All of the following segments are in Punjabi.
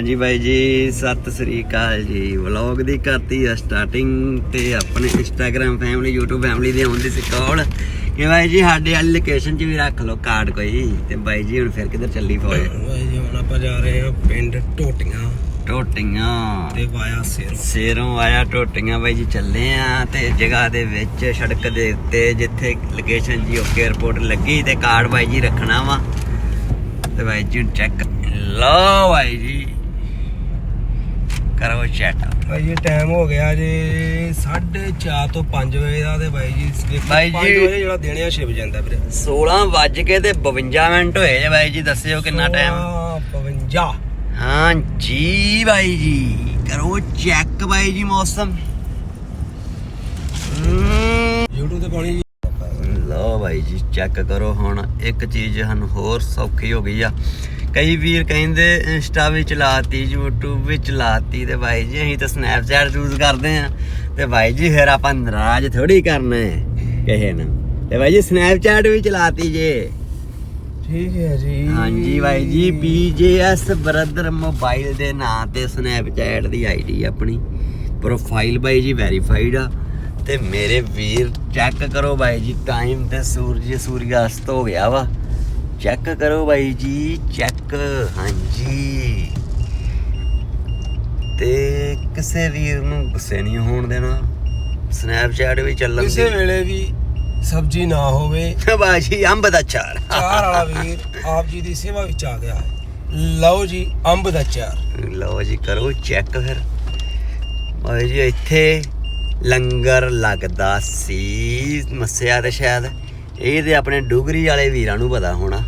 ਹਾਂਜੀ ਬਾਈ ਜੀ ਸਤਿ ਸ੍ਰੀ ਅਕਾਲ ਜੀ। ਵਲੌਗ ਦੀ ਕਰਤੀ ਆ ਸਟਾਰਟਿੰਗ ਤੇ ਆਪਣੇ ਇੰਸਟਾਗ੍ਰam ਫੈਮਿਲੀ YouTube ਫੈਮਿਲੀ ਦੇ ਆਉਂਦੀ ਸੀ ਕਾਲ ਕਿ ਬਾਈ ਜੀ ਸਾਡੇ ਵਾਲੀ ਲੋਕੇਸ਼ਨ 'ਚ ਵੀ ਰੱਖ ਲਓ ਕਾਰਡ ਕੋਈ। ਤੇ ਬਾਈ ਜੀ ਹੁਣ ਫਿਰ ਕਿੱਧਰ ਚੱਲੀ ਪਏ ਭਾਈ ਜੀ ਹੁਣ ਆਪਾਂ ਜਾ ਰਹੇ ਹਾਂ ਪਿੰਡ ਟੋਟੀਆਂ। ਟੋਟੀਆਂ। ਤੇ ਵਾਇਆ ਸਿਰ। ਸੇਰੋਂ ਆਇਆ ਟੋਟੀਆਂ ਬਾਈ ਜੀ ਚੱਲੇ ਆ ਤੇ ਜਗ੍ਹਾ ਦੇ ਵਿੱਚ ਸੜਕ ਦੇ ਉੱਤੇ ਜਿੱਥੇ ਲੋਕੇਸ਼ਨ ਜੀ ਓਕੇ 에어ਪੋਰਟ ਲੱਗੀ ਤੇ ਕਾਰਡ ਬਾਈ ਜੀ ਰੱਖਣਾ ਵਾ। ਤੇ ਬਾਈ ਜੀ ਚੈੱਕ ਲਓ ਬਾਈ ਜੀ। ਕਰੋ ਚੈੱਕ ਭਾਈ ਜੀ ਟਾਈਮ ਹੋ ਗਿਆ ਜੀ 4:30 ਤੋਂ 5 ਵਜੇ ਦਾ ਤੇ ਭਾਈ ਜੀ ਪੰਜ ਜੀ- ਵਜੇ ਜਿਹੜਾ ਦਿਨ ਆ ਛਿਪ ਜਾਂਦਾ ਵੀਰੇ। 16 ਵੱਜ ਕੇ ਤੇ 52 ਮਿੰਟ ਹੋਏ ਜੇ ਬਾਈ ਜੀ ਦੱਸਿਓ ਕਿੰਨਾ ਟਾਈਮ 52 ਹਾਂ ਜੀ ਬਾਈ ਜੀ ਕਰੋ ਚੈੱਕ ਬਾਈ ਜੀ ਮੌਸਮ। YouTube ਤੇ ਪਾਣੀ ਲਓ ਭਾਈ ਜੀ ਚੈੱਕ ਕਰੋ ਹੁਣ ਇੱਕ ਚੀਜ਼ ਸਾਨੂੰ ਹੋਰ ਸੌਖੀ ਹੋ ਗਈ ਆ। ਕਈ ਵੀਰ ਕਹਿੰਦੇ ਇੰਸਟਾ ਵੀ ਚਲਾਤੀ YouTube ਵੀ ਚਲਾਤੀ ਤੇ ਭਾਈ ਜੀ ਅਸੀਂ ਤਾਂ ਸਨੈਪਚੈਟ ਯੂਜ਼ ਕਰਦੇ ਆ ਤੇ ਭਾਈ ਜੀ ਫਿਰ ਆਪਾਂ ਨਾਰਾਜ਼ ਥੋੜੀ ਕਰਨਾ ਹੈ ਕਿਸੇ ਨੂੰ ਤੇ ਭਾਈ ਜੀ ਸਨੈਪਚੈਟ ਵੀ ਚਲਾਤੀ ਜੇ। ਠੀਕ ਹੈ ਜੀ। ਹਾਂਜੀ ਭਾਈ ਜੀ BJS ਬ੍ਰਦਰ ਮੋਬਾਈਲ ਦੇ ਨਾਂ ਤੇ ਸਨੈਪਚੈਟ ਦੀ ਆਈਡੀ ਆਪਣੀ। ਪ੍ਰੋਫਾਈਲ ਭਾਈ ਜੀ ਵੈਰੀਫਾਈਡ ਆ। ਤੇ ਮੇਰੇ ਵੀਰ ਚੈੱਕ ਕਰੋ ਭਾਈ ਜੀ ਟਾਈਮ ਤੇ ਸੂਰਜ ਸੂਰਯਾਸਤ ਹੋ ਗਿਆ ਵਾ। ਚੈੱਕ ਕਰੋ ਭਾਈ ਜੀ ਚੈੱਕ। ਹਾਂਜੀ। ਤੇ ਕਿਸੇ ਵੀਰ ਨੂੰ ਗੁੱਸੇ ਨਹੀਂ ਹੋਣ ਦੇਣਾ। ਸਨੈਪਚੈਟ ਵੀ ਚੱਲਣ ਕਿਸੇ ਵੇਲੇ ਵੀ ਸਬਜ਼ੀ ਨਾ ਹੋਵੇ। ਬਾਜੀ ਅੰਬ ਦਾ ਚਾਰ। ਚਾਰ ਵਾਲਾ ਵੀਰ ਆਪ ਜੀ ਦੀ ਸੇਵਾ ਵਿੱਚ ਆ ਗਿਆ ਹੈ। ਲਓ ਜੀ ਅੰਬ ਦਾ ਚਾਰ। ਲਓ ਜੀ ਕਰੋ ਚੈੱਕ ਫਿਰ। ਭਾਈ ਜੀ ਇੱਥੇ ਲੰਗਰ ਲੱਗਦਾ ਸੀ। ਮੱਸਿਆ ਤੇ ਸ਼ਾਇਦ। ਇਹ ਤੇ ਆਪਣੇ ਡੁਗਰੀ ਵਾਲੇ ਵੀਰਾਂ ਨੂੰ ਪਤਾ ਹੋਣਾ।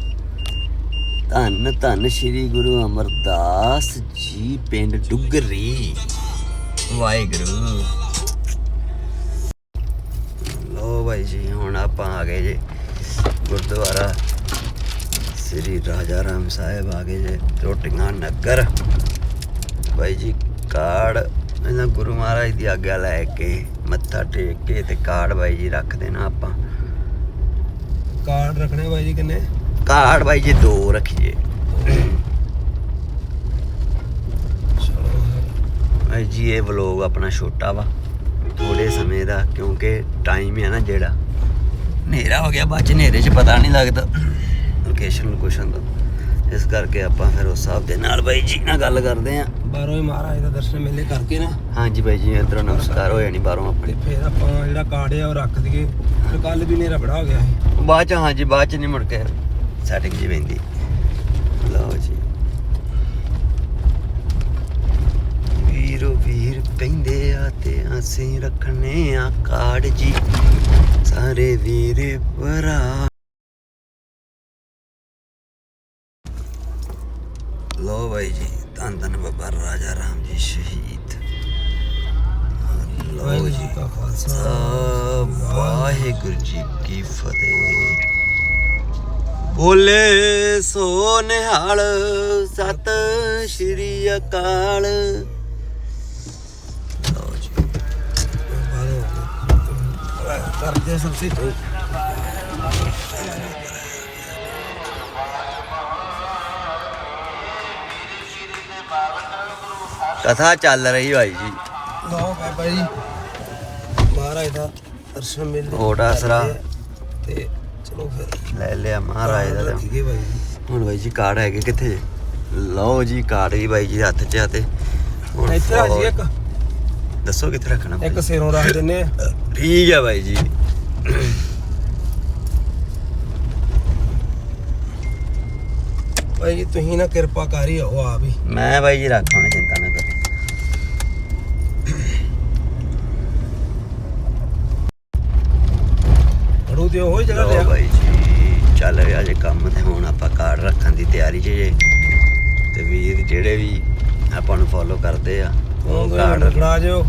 ਧੰਨ ਧੰਨ ਸ੍ਰੀ ਗੁਰੂ ਅਮਰਦਾਸ ਜੀ, ਪਿੰਡ ਡੁਗਰੀ। ਵਾਹਿਗੁਰੂ। ਲੋ ਭਾਈ ਜੀ, ਹੁਣ ਆਪਾਂ ਆ ਗਏ ਜੀ ਗੁਰਦੁਆਰਾ। ਸ੍ਰੀ ਰਾਜਾ ਰਾਮ ਸਾਹਿਬ ਆ ਗਏ ਜੇ ਰੋਟੀਆਂ, ਨਗਰ। ਭਾਈ ਜੀ, ਕਾਰਡ। ਇਹਨਾਂ ਗੁਰੂ ਮਹਾਰਾਜ ਦੀ ਆਗਿਆ ਲੈ ਕੇ ਮੱਥਾ ਟੇਕ ਕੇ ਤੇ ਕਾਰਡ ਭਾਈ ਜੀ ਰੱਖ ਦੇਣਾ ਆਪਾਂ। ਕਾਰਡ ਰੱਖਣੇ ਭਾਈ ਜੀ ਕਿੰਨੇ? ਕਾਰਡ ਭਾਈ ਜੀ ਦੋ ਰੱਖੀਏ। ਚਲੋ ਜੀ ਇਹ ਵਲੋਗ ਆਪਣਾ ਛੋਟਾ ਵਾ। ਥੋੜੇ ਸਮੇਂ ਦਾ ਕਿਉਂਕਿ ਟਾਈਮ ਹੈ ਨਾ ਜਿਹੜਾ। ਹਨੇਰਾ ਹੋ ਗਿਆ ਬਾਅਦ ਚ ਹਨੇਰੇ 'ਚ ਪਤਾ ਨਹੀਂ ਲੱਗਦਾ। ਲੋਕੇਸ਼ਨ ਲੋਕੇਸ਼ਨ ਦਾ ਇਸ ਕਰਕੇ ਆਪਾਂ ਫਿਰ ਉਸ ਹਿਸਾਬ ਦੇ ਨਾਲ ਬਾਈ ਜੀ ਨਾਲ ਗੱਲ ਕਰਦੇ ਆਂ ਬਾਹਰੋਂ ਹੀ ਮਹਾਰਾਜ ਦਾ ਦਰਸ਼ਨ ਮੇਲੇ ਕਰਕੇ ਨਾ। ਹਾਂਜੀ ਬਾਈ ਜੀ ਅੰਦਰੋਂ ਨਮਸਕਾਰ ਹੋ ਜਾਣੀ ਬਾਹਰੋਂ ਤੇ ਆਪਣੇ ਫਿਰ ਆਪਾਂ ਜਿਹੜਾ ਕਾਰਡ ਆ ਉਹ ਰੱਖ ਦਈਏ। ਤੇ ਕੱਲ ਵੀ ਨੇਰਾ ਬੜਾ ਹੋ ਗਿਆ ਸੀ। ਬਾਅਦ ਚ ਹਾਂਜੀ ਬਾਅਦ ਚ ਨਹੀਂ ਮੁੜ ਕੇ ਸੈਟਿੰਗ ਜੀ ਪੈਂਦੀ। ਲਓ ਜੀ। ਵੀਰੋ ਵੀਰ ਕਹਿੰਦੇ ਆ ਤੇ ਅਸੀਂ ਰੱਖਣੇ ਆ ਕਾਰਡ ਜੀ। ਸਾਰੇ ਵੀਰ ਭਰਾ। ਫਤਿਹ। ਬੋਲੇ ਸੋ ਨਿਹਾਲ ਸਤ ਸ਼੍ਰੀ ਅਕਾਲ। ਕਰਦੇ ਸਭ ਸੇ ਕਥਾ ਚੱਲ ਰਹੀ ਭਾਈ ਜੀ। ਲਓ ਬਾਬਾ ਜੀ ਮਹਾਰਾਜ ਦਾ ਦਰਸ਼ਨ ਮੇਲੇ। ਤੇ ਚਲੋ ਫਿਰ ਲੈ ਲਿਆ ਮਹਾਰਾਜ ਦਾ ਤੇ ਰੱਖੀਏ ਭਾਈ ਜੀ। ਹੁਣ ਬਾਈ ਜੀ ਕਾਰਡ ਹੈਗੇ ਕਿੱਥੇ ਜੇ? ਲਓ ਜੀ ਕਾਰਡ ਵੀ ਬਾਈ ਜੀ ਹੱਥ 'ਚ ਆ ਤੇ ਹੁਣ ਇੱਥੇ ਆ ਜੀ ਇੱਕ। ਦੱਸੋ ਕਿੱਥੇ ਰੱਖਣਾ ਇੱਕ ਸਿਰੋਂ ਰੱਖ ਦਿੰਨੇ ਆ। ਠੀਕ ਹੈ ਬਾਈ ਜੀ। ਭਾਈ ਜੀ ਤੁਸੀਂ ਨਾ ਕਿਰਪਾ ਕਰੀ ਆਓ ਆ ਵੀ ਮੈਂ ਬਾਈ ਜੀ ਰੱਖ ਹੁਣ ਚਿੰਤਾ ਨਾ ਕਰੋ ਅੜੂ ਤੇ ਉਹ ਹੀ ਜਗ੍ਹਾ ਲਓ ਲਿਆ ਬਾਈ ਜੀ ਚੱਲ ਰਿਹਾ ਜੇ ਕੰਮ ਤੇ ਹੁਣ ਆਪਾਂ ਕਾਰਡ ਰੱਖਣ ਦੀ ਤਿਆਰੀ 'ਚ ਜੇ। ਤੇ ਵੀਰ ਜਿਹੜੇ ਵੀ ਆਪਾਂ ਨੂੰ ਫੋਲੋ ਕਰਦੇ ਆ ਉਹ ਕਾਰਡ ਰਖੜਾ ਜਿਓ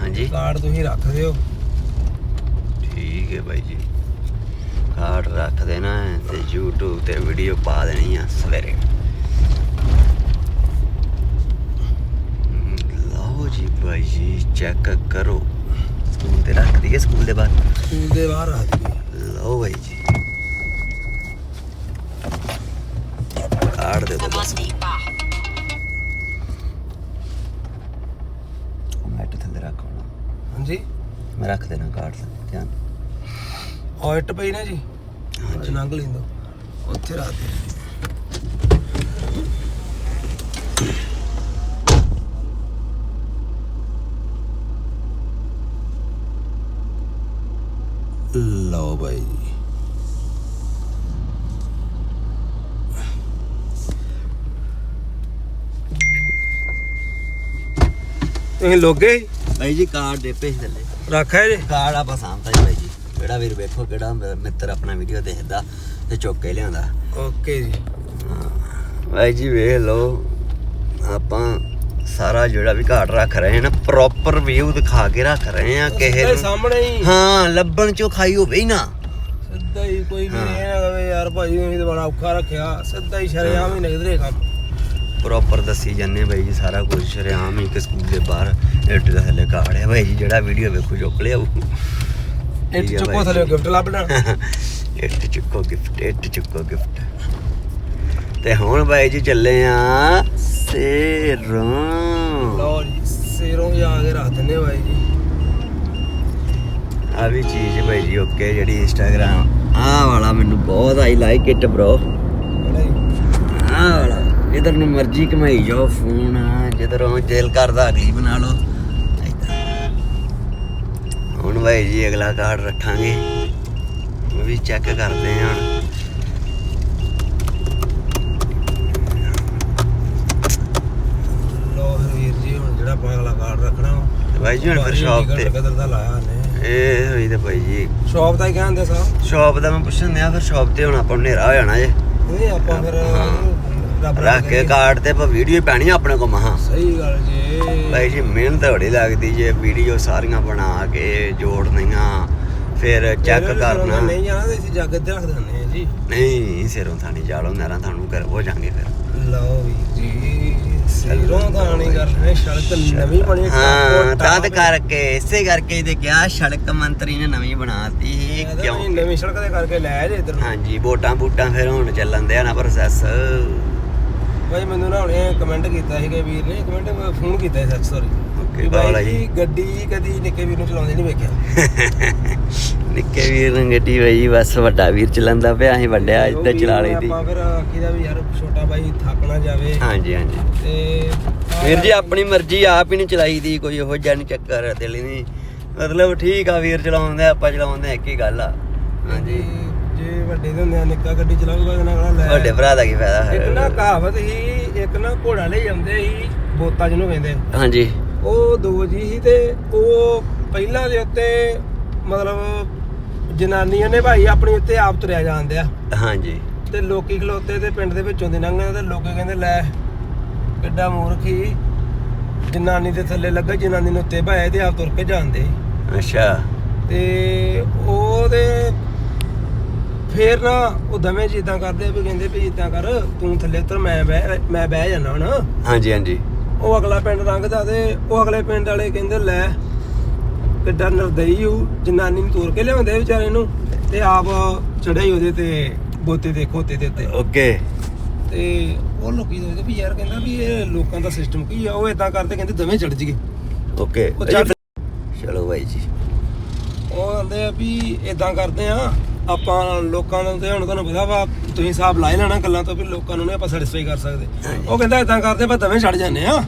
ਹਾਂਜੀ। ਕਾਰਡ ਤੁਸੀਂ ਰੱਖ ਦਿਓ। ਠੀਕ ਹੈ ਬਾਈ ਜੀ। ਕਾਰਡ ਰੱਖ ਦੇਣਾ ਹੈ ਤੇ YouTube ਤੇ ਵੀਡੀਓ ਪਾ ਦੇਣੀ ਆ ਸਵੇਰੇ। ਹਮ, ਲਓ ਜੀ ਬਾਈ ਜੀ ਚੈੱਕ ਕਰੋ। ਸਕੂਲ ਤੇ ਰੱਖ ਦਈਏ ਸਕੂਲ ਦੇ ਬਾਹਰ? ਸਕੂਲ ਦੇ ਬਾਹਰ ਰੱਖ ਦਈਏ ਲਓ ਬਾਈ ਜੀ। ਕਾੜ ਦੇ ਦੋ ਮੈਟ ਥੱਲੇ ਰੱਖ ਹੁਣ ਹਾਂਜੀ? ਮੈਂ ਰੱਖ ਦੇਣਾ ਕਾੜ ਤੇ ਧਿਆਨ। ਆਇਟ ਪਈ ਨਾ ਜੀ। ਜਨਾਂਗ ਲੈਂਦਾ। ਉੱਥੇ ਰੱਖ ਦੇ। ਲਓ ਬਾਈ ਤੁਸੀਂ ਲੋਗੇ? ਬਾਈ ਜੀ ਕਾਰਡ ਦੇ ਭੇਜ ਦਿੰਦੇ ਰੱਖਿਆ ਜੇ ਕਾਰਡ ਆਪਾਂ ਸਾਂਭਤਾ ਜੀ ਬਾਈ ਜੀ। ਕਿਹੜਾ ਵੀਰ ਵੇਖੋ ਕਿਹੜਾ ਮਿੱਤਰ ਆਪਣਾ ਵੀਡੀਓ ਦੇਖਦਾ ਤੇ ਚੁੱਕ ਕੇ ਲਿਆਂਦਾ ਓਕੇ ਜੀ। ਬਾਈ ਜੀ ਵੇਖ ਲਓ। ਆਪਾਂ ਸਾਰਾ ਜਿਹੜਾ ਵੀ ਘਾਟ ਰੱਖ ਰਹੇ ਨਾ ਪ੍ਰੋਪਰ ਵਿਊ ਦਿਖਾ ਕੇ ਰੱਖ ਰਹੇ ਆ ਕਿਸੇ ਨੂੰ ਸਾਹਮਣੇ ਹੀ। ਹਾਂ ਲੱਭਣ ਚੋਂ ਖਾਈ ਹੋਵੇ ਹੀ ਨਾ। ਸਿੱਧਾ ਹੀ ਕੋਈ ਵੀ। ਨਹੀਂ ਨਾ ਕਵੇ ਯਾਰ ਭਾਈ ਤੁਸੀਂ ਤਾਂ ਬੜਾ ਔਖਾ ਰੱਖਿਆ। ਸਿੱਧਾ ਹੀ ਸ਼ਰੇਆਮ ਹੀ ਨਿਕਲ ਰਿਹਾ ਕੰਮ। ਪ੍ਰੋਪਰ ਦੱਸੀ ਜਾਂਦੇ ਬਾਈ ਜੀ ਸਾਰਾ ਕੁਝ ਸ਼ਰੇਆਮ ਹੀ ਇੱਕ ਸਕੂਲ ਦੇ ਬਾਹਰ ਇੱਟ ਦੇ ਥੱਲੇ ਘਾੜ ਹੈ ਬਾਈ ਜੀ ਜਿਹੜਾ ਵੀਡੀਓ ਵੇਖੋ ਚੁੱਕ ਲਿਆਊ ਇੱਟ ਚੁੱਕੋ ਥੱਲੇ। ਗਿਫਟ ਲੱਭਣਾ ਇੱਟ ਚੁੱਕੋ ਗਿਫਟ ਇੱਟ ਚੁੱਕੋ ਗਿਫਟ ਤੇ ਹੁਣ ਬਾਈ ਜੀ ਚੱਲੇ ਆ ਸੇਰੋਂ। ਲਓ ਜੀ ਸਿਰੋਂ ਜਾ ਕੇ ਰੱਖ ਦਿੰਦੇ ਭਾਈ ਜੀ। ਆ ਵੀ ਚੀਜ਼ ਬਾਈ ਜੀ ਓਕੇ ਜਿਹੜੀ ਇੰਸਟਾਗ੍ਰਾਮ ਆਹ ਵਾਲਾ ਮੈਨੂੰ ਬਹੁਤ ਆਈ ਲਾਈਕ ਇਟ ਬ్రో ਕਿਹੜਾ ਜੀ? ਆਹ ਵਾਲਾ ਇਧਰ ਨੂੰ ਮਰਜ਼ੀ ਕਮਾਈ ਜਾਓ ਫੋਨ ਜਿੱਧਰੋਂ ਦਿਲ ਕਰਦਾ ਅਗਲੀ ਬਣਾ ਲਓ। ਏਦਾਂ। ਹੁਣ ਬਾਈ ਜੀ ਅਗਲਾ ਕਾਰਡ ਰੱਖਾਂਗੇ। ਉਹ ਵੀ ਚੈੱਕ ਕਰਦੇ ਹਾਂ ਫਿਰ ਵੀਰ ਜੀ ਹੁਣ ਜਿਹੜਾ ਆਪਾਂ ਅਗਲਾ ਕਾਰਡ ਰੱਖਣਾ ਬਾਈ ਜੀ ਹੁਣ ਫਿਰ ਸ਼ਾਪ ਤੇ। ਕਿੱਧਰ ਦਾ ਲਾਇਆ ਨੇ ਇਹ ਹੋਈ ਤੇ ਬਾਈ ਜੀ। ਸ਼ਾਪ ਦਾ ਹੀ ਕਹਿੰਦੇ ਸਾਹਿਬ ਸ਼ਾਪ ਦਾ ਮੈਂ ਪੁੱਛਣ ਦਿਆ ਫਿਰ ਸ਼ਾਪ ਤੇ ਹੁਣ ਆਪਾਂ ਹਨੇਰਾ ਹੋ ਜਾਣਾ ਜੇ। ਨਹੀਂ ਆਪਾਂ ਫਿਰ ਰੱਖ ਕੇ ਕਾਰਡ ਤੇ ਆਪਾਂ ਵੀਡੀਓ ਪੈਣੀ ਆਪਣੇ ਕੋ ਮਹਾ। ਸਹੀ ਗੱਲ ਜੀ। ਬਾਈ ਜੀ ਮਿਹਨਤ ਬੜੀ ਲੱਗਦੀ ਜੇ ਵੀਡੀਓ ਸਾਰੀਆਂ ਬਣਾ ਕੇ ਜੋੜਨੀਆਂ ਫਿਰ ਚੈੱਕ ਕਰਨਾ। ਨਹੀਂ ਜਾਣਾ ਤੇ ਅਸੀਂ ਜੱਗ ਤੇ ਰੱਖ ਦਿੰਦੇ ਆ ਜੀ। ਨਹੀਂ ਸਿਰੋਂ ਥਾਣੀ ਜਾਲੋ ਨਹਿਰਾਂ ਤੁਹਾਨੂੰ ਕਰ ਹੋ ਜਾਾਂਗੇ ਫਿਰ। ਲਓ ਜੀ। ਰਹੇ ਸੜਕ ਨਵੀਂ ਬਣੀ ਹਾਂ ਤਦ ਕਰਕੇ ਇਸੇ ਕਰਕੇ ਇਹਦੇ ਕਿਹਾ ਸੜਕ ਮੰਤਰੀ ਨੇ ਨਵੀਂ ਬਣਾਤੀ ਸੀ ਕਿਉਂ ਨਵੀਂ ਸੜਕ ਦੇ ਕਰਕੇ ਲੈ ਜੇ ਇਧਰ ਹਾਂਜੀ ਵੋਟਾਂ ਬੂਟਾਂ ਫਿਰ ਹੁਣ ਚੱਲਣ ਦੇ ਆ ਨਾ ਪ੍ਰੋਸੈਸ ਭਾਈ ਮੈਨੂੰ ਨਾ ਹੁਣੇ ਕਮੈਂਟ ਕੀਤਾ ਸੀਗਾ ਵੀਰ ਨੇ। ਕਮੈਂਟ ਫੋਨ ਕੀਤਾ ਸੀ ਸੌਰੀ ਓਕੇ ਬਾਲਾ ਜੀ। ਗੱਡੀ ਕਦੀ ਨਿੱਕੇ ਵੀਰ ਨੂੰ ਚਲਾਉਂਦੇ ਨਹੀਂ ਵੇਖਿਆ। ਨਿੱਕੇ ਵੀਰ ਨੂੰ ਗੱਡੀ ਬਈ ਬਸ ਵੱਡਾ ਵੀਰ ਚਲਾਉਂਦਾ ਪਿਆ ਅਸੀਂ ਵੱਡਿਆ ਉਹ ਇੱਦਾਂ ਵੀਰ ਚਲਾ ਲਈ ਦੀ ਆਪਾਂ ਫਿਰ ਆਖੀਦਾ ਵੀ ਯਾਰ ਛੋਟਾ ਬਾਈ ਥੱਕ ਨਾ ਜਾਵੇ। ਹਾਂਜੀ ਹਾਂਜੀ। ਤੇ ਵੀਰ ਜੀ ਆਪਣੀ ਮਰਜ਼ੀ ਆਪ ਹੀ ਨਹੀਂ ਚਲਾਈ ਦੀ ਕੋਈ ਇਹੋ ਜਿਹਾ ਨਹੀਂ ਚੱਕਰ ਦਿਲ ਨਹੀਂ ਮਤਲਬ ਠੀਕ ਆ ਵੀਰ ਚਲਾਉਂਦੇ ਆਪਾਂ ਚਲਾਉਂਦੇ ਆ, ਇੱਕ ਹੀ ਗੱਲ ਆ। ਹਾਂਜੀ। ਜੇ ਵੱਡੇ ਦੇ ਹੁੰਦੇ ਆ ਨਿੱਕਾ ਗੱਡੀ ਚਲਾਊਗਾ ਤੇ ਨਾ ਕਹਣਾ ਲੈ ਵੱਡੇ ਭਰਾ ਦਾ ਕੀ ਫਾਇਦਾ ਇੱਕ ਨਾ ਹੈ ਕਹਾਵਤ ਹੀ ਇੱਕ ਨਾ ਘੋੜਾ ਲਈ ਜਾਂਦੇ ਸੀ ਬੋਤਾ ਜਿਹਨੂੰ ਕਹਿੰਦੇ ਹਾਂਜੀ। ਉਹ ਦੋ ਜੀ ਸੀ ਤੇ ਉਹ ਪਹਿਲਾਂ ਦੇ ਉੱਤੇ ਮਤਲਬ ਜਨਾਨੀਆਂ ਨੇ ਭਾਈ ਆਪਣੀ ਉੱਤੇ ਆਪ ਤੁਰਿਆ ਜਾਂਦੇ ਆ। ਹਾਂਜੀ। ਤੇ ਲੋਕੀ ਖਲੋਤੇ ਤੇ ਪਿੰਡ ਦੇ ਵਿੱਚੋਂ ਦੀ ਲੰਘਦੇ ਤੇ ਲੋਕੀ ਕਹਿੰਦੇ ਲੈ ਕਿੱਡਾ ਮੂਰਖੀ ਜਨਾਨੀ ਦੇ ਥੱਲੇ ਲੱਗਾ ਜਨਾਨੀ ਨੂੰ ਉੱਤੇ ਭਾਏ ਤੇ ਆਪ ਤੁਰ ਕੇ ਜਾਂਦੇ ਅੱਛਾ। ਤੇ ਉਹਦੇ ਫੇਰ ਨਾ ਉਹ ਦਵੇਂ ਜਿੱਦਾਂ ਕਰਦੇ ਆ ਵੀ ਕਹਿੰਦੇ ਵੀ ਇਦਾਂ ਕਰ ਤੂੰ ਥੱਲੇ ਉਤਰ ਮੈਂ ਬਹਿ ਮੈਂ ਬਹਿ ਜਾਣਾ ਹੁਣ ਹਾਂਜੀ ਹਾਂਜੀ। ਉਹ ਅਗਲਾ ਪਿੰਡ ਲੰਘਦਾ ਤੇ ਉਹ ਅਗਲੇ ਪਿੰਡ ਵਾਲੇ ਕਹਿੰਦੇ ਲੈ ਕਿੱਡਾ ਨਰਦਈ ਹੂ ਜਨਾਨੀ ਨੂੰ ਤੋਰ ਕੇ ਲਿਆਉਂਦੇ ਵਿਚਾਰੇ ਨੂੰ ਤੇ ਆਪ ਚੜਿਆ ਹੀ ਉਹਦੇ ਤੇ ਬੋਤੇ ਦੇ ਖੋਤੇ ਦੇ ਉੱਤੇ। ਓਕੇ। ਤੇ ਉਹ ਲੋਕੀ ਸੋਚਦੇ ਵੀ ਯਾਰ ਕਹਿੰਦਾ ਵੀ ਇਹ ਲੋਕਾਂ ਦਾ ਸਿਸਟਮ ਕੀ ਆ ਉਹ ਇਦਾਂ ਕਰਦੇ ਕਹਿੰਦੇ ਦਵੇਂ ਚੜ ਜੀਏ ਓਕੇ। ਚਲੋ ਬਾਈ ਜੀ। ਉਹ ਕਹਿੰਦੇ ਆ ਵੀ ਇਦਾਂ ਕਰਦੇ ਆ ਆਪਾਂ ਲੋਕਾਂ ਨੂੰ ਤੇ ਹੁਣ ਤੁਹਾਨੂੰ ਪਤਾ ਵਾ ਤੁਸੀਂ ਹਿਸਾਬ ਲਾਏ ਲੈਣਾ ਗੱਲਾਂ ਤੋਂ ਵੀ ਲੋਕਾਂ ਨੂੰ ਨਹੀਂ ਆਪਾਂ ਸੈਟੀਸਫਾਈ ਕਰ ਸਕਦੇ। ਉਹ ਕਹਿੰਦਾ ਇਦਾਂ ਕਰਦੇ ਆਪਾਂ ਦਵੇਂ ਛੱਡ ਜਾਂਦੇ ਆ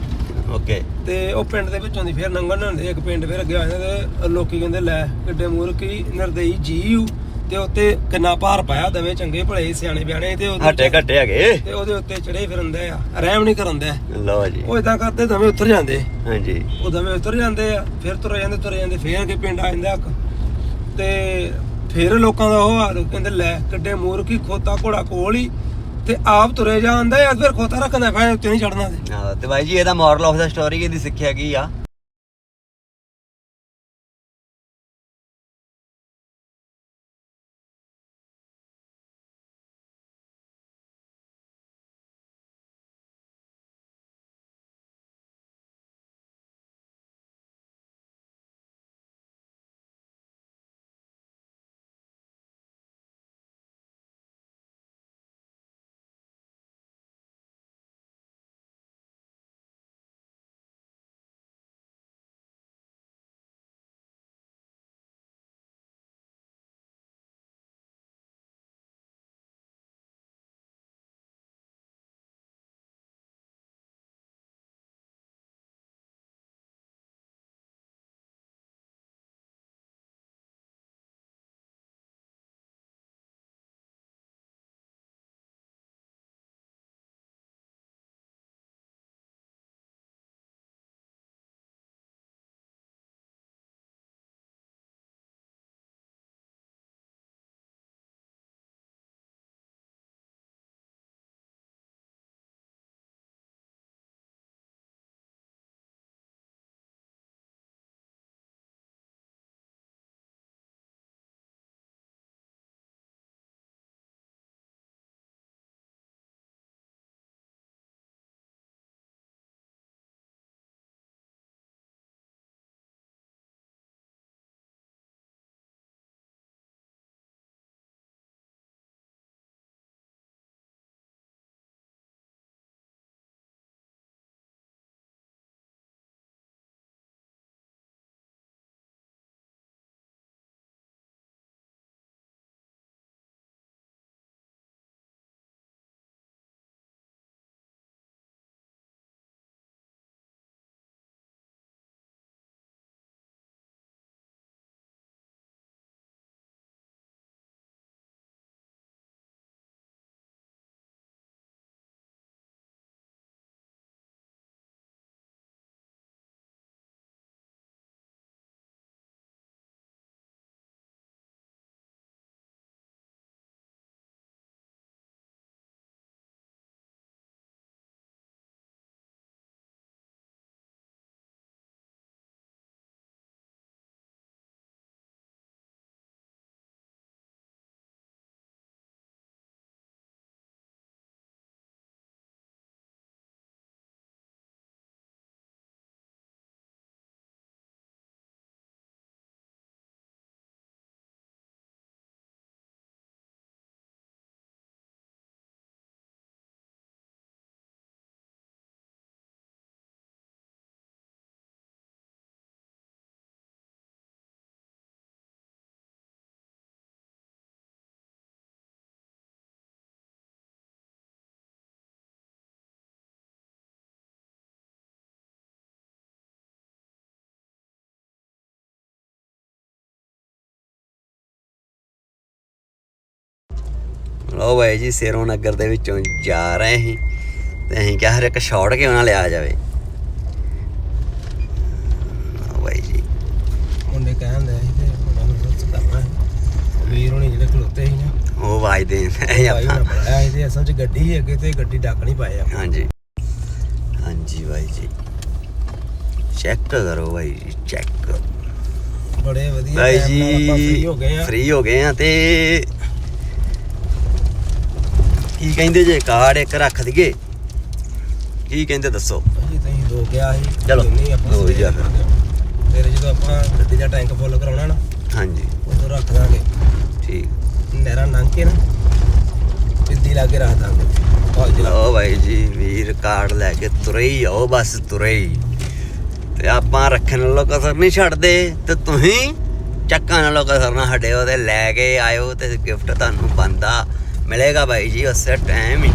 ਓਕੇ ਤੇ ਉਹ ਪਿੰਡ ਦੇ ਵਿੱਚੋਂ ਦੀ ਫੇਰ ਲੰਘਣ ਹੁੰਦੇ ਇੱਕ ਪਿੰਡ ਫੇਰ ਅੱਗੇ ਆ ਜਾਂਦੇ ਤੇ ਲੋਕੀ ਕਹਿੰਦੇ ਲੈ ਕਿੱਡੇ ਮੂਰਖੀ ਨਰਦਈ ਜੀਉ ਤੇ ਉੱਤੇ ਕਿੰਨਾ ਭਾਰ ਪਾਇਆ ਦਵੇਂ ਚੰਗੇ ਭਲੇ ਸਿਆਣੇ ਬਿਆਣੇ ਤੇ ਉਹਦੇ ਹੱਟੇ ਘੱਟੇ ਹੈਗੇ। ਤੇ ਉਹਦੇ ਉੱਤੇ ਚੜੇ ਫਿਰੰਦੇ ਆ ਰਹਿਮ ਨਹੀਂ ਕਰੰਦੇ ਲਓ ਜੀ। ਉਹ ਇਦਾਂ ਕਰਦੇ ਦਵੇਂ ਉਤਰ ਜਾਂਦੇ। ਹਾਂਜੀ। ਉਹ ਦਵੇਂ ਉਤਰ ਜਾਂਦੇ ਆ ਫਿਰ ਤੁਰ ਜਾਂਦੇ ਤੁਰ ਜਾਂਦੇ ਫੇਰ ਅੱਗੇ ਪਿੰਡ ਆ ਜਾਂਦੇ ਤੇ ਫਿਰ ਲੋਕਾਂ ਦਾ ਉਹ ਹਾਲ ਕਹਿੰਦੇ ਲੈ ਕਿੱਡੇ ਮੂਰਖੀ ਖੋਤਾ ਘੋੜਾ ਕੋਲ ਹੀ ਤੇ ਆਪ ਤੁਰੇ ਜਾਂਦਾ ਆ ਫਿਰ ਖੋਤਾ ਰੱਖਦਾ ਫੇਰ ਉੱਤੇ ਨਹੀਂ ਚੜਨਾ ਤੇ। ਹਾਂ, ਤੇ ਬਾਈ ਜੀ ਇਹਦਾ ਮੋਰਲ ਆਫ ਦਾ ਸਟੋਰੀ ਇਹਦੀ ਸਿੱਖਿਆ ਕੀ ਆ? ਲਓ ਬਾਈ ਜੀ ਸੇਰੋਂ ਨਗਰ ਦੇ ਵਿੱਚੋਂ ਜਾ ਰਹੇ ਸੀ ਤੇ ਅਸੀਂ ਕਿਹਾ ਹਰ ਇੱਕ ਸ਼ਾਟ ਕਿਉਂ ਨਾ ਲਿਆ ਜਾਵੇ। ਬਾਈ ਜੀ। ਮੁੰਡੇ ਕਹਿੰਦੇ ਸੀ ਤੇ ਮੁੰਡਾ ਨੂੰ ਸੋਚ ਕਰਨਾ। ਵੀਰ ਹੋਣੀ ਜਿਹੜੇ ਖਲੋਤੇ ਸੀ ਨਾ ਉਹ ਆਵਾਜ਼ ਦੇ ਭਾਈ ਹੁਣ ਬੜਾ ਇਹਦੇ ਅਸਲ ਚ ਗੱਡੀ ਸੀ ਅੱਗੇ ਤੇ ਗੱਡੀ ਡੱਕ ਨਹੀਂ ਪਾਏ ਆ ਹਾਂਜੀ। ਹਾਂਜੀ ਬਾਈ ਜੀ। ਚੈੱਕ ਕਰੋ ਬਾਈ ਜੀ ਚੈੱਕ। ਬੜੇ ਵਧੀਆ ਬਾਈ time ਨਾਲ ਆਪਾਂ ਜੀ ਹੋ ਗਏ ਆ। ਫ੍ਰੀ ਹੋ ਗਏ ਆ ਤੇ ਕੀ ਕਹਿੰਦੇ ਜੇ ਕਾਰਡ ਇੱਕ ਰੱਖ ਦਈਏ? ਕੀ ਕਹਿੰਦੇ ਦੱਸੋ? ਭਾਜੀ ਤੁਸੀਂ ਦੋ ਗਿਆ ਸੀ ਚਲੋ, ਨਹੀਂ ਆਪਾਂ ਦੋ ਹਜ਼ਾਰ। ਫਿਰ ਜਦੋਂ ਆਪਾਂ ਗੱਡੀ ਦਾ ਟੈਂਕ ਫੁੱਲ ਕਰਾਉਣਾ ਨਾ ਹਾਂਜੀ। ਉਦੋਂ ਰੱਖ ਦਾਂਗੇ। ਠੀਕ। ਨਹਿਰਾ ਲੰਘ ਕੇ ਨਾ ਸਿੱਧੀ ਲਾ ਕੇ ਰੱਖ ਦਾਂਗੇ। ਕਾਲਜ ਲਾ ਲਓ ਬਾਈ ਜੀ ਵੀਰ ਕਾਰਡ ਲੈ ਕੇ ਤੁਰੇ ਹੀ ਆਓ ਬਸ ਤੁਰੇ ਹੀ। ਤੇ ਆਪਾਂ ਰੱਖਣ ਨਾਲੋਂ ਕਸਰ ਨਹੀਂ ਛੱਡਦੇ ਤੇ ਤੁਸੀਂ ਚੱਕਾਂ ਨਾਲੋਂ ਕਸਰ ਨਾ ਹਟਿਓ ਤੇ ਲੈ ਕੇ ਆਇਓ ਤੇ ਗਿਫਟ ਤੁਹਾਨੂੰ ਬੰਦਾ ਮਿਲੇਗਾ ਬਾਈ ਜੀ ਉਸੇ ਟਾਈਮ ਹੀ।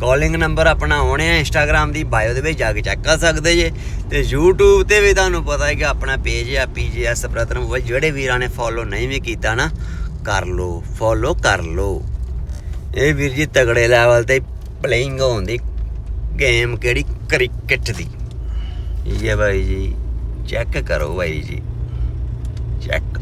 ਕਾਲਿੰਗ ਨੰਬਰ ਆਪਣਾ ਆਉਣੇ ਆ ਇੰਸਟਾਗ੍ਰam ਦੀ ਬਾਇਓ ਦੇ ਵਿੱਚ ਜਾ ਕੇ ਚੈੱਕ ਕਰ ਸਕਦੇ ਜੇ। ਤੇ YouTube ਤੇ ਵੀ ਤੁਹਾਨੂੰ ਪਤਾ ਹੈ ਕਿ ਆਪਣਾ ਪੇਜ ਹੈ PGS ਪ੍ਰਤਨ ਬਾਈ ਜਿਹੜੇ ਵੀਰਾਂ ਨੇ ਫੋਲੋ ਨਹੀਂ ਵੀ ਕੀਤਾ ਨਾ, ਕਰ ਲਓ ਫੋਲੋ ਕਰ ਲਓ। ਇਹ ਵੀਰ ਜੀ ਤਗੜੇ ਲੈਵਲ ਤੇ ਪਲੇਇੰਗ ਹੁੰਦੀ ਗੇਮ ਕਿਹੜੀ? ਕ੍ਰਿਕਟ ਦੀ। ਇਹ ਹੈ ਬਾਈ ਜੀ। ਚੈੱਕ ਕਰੋ ਬਾਈ ਜੀ। ਚੈੱਕ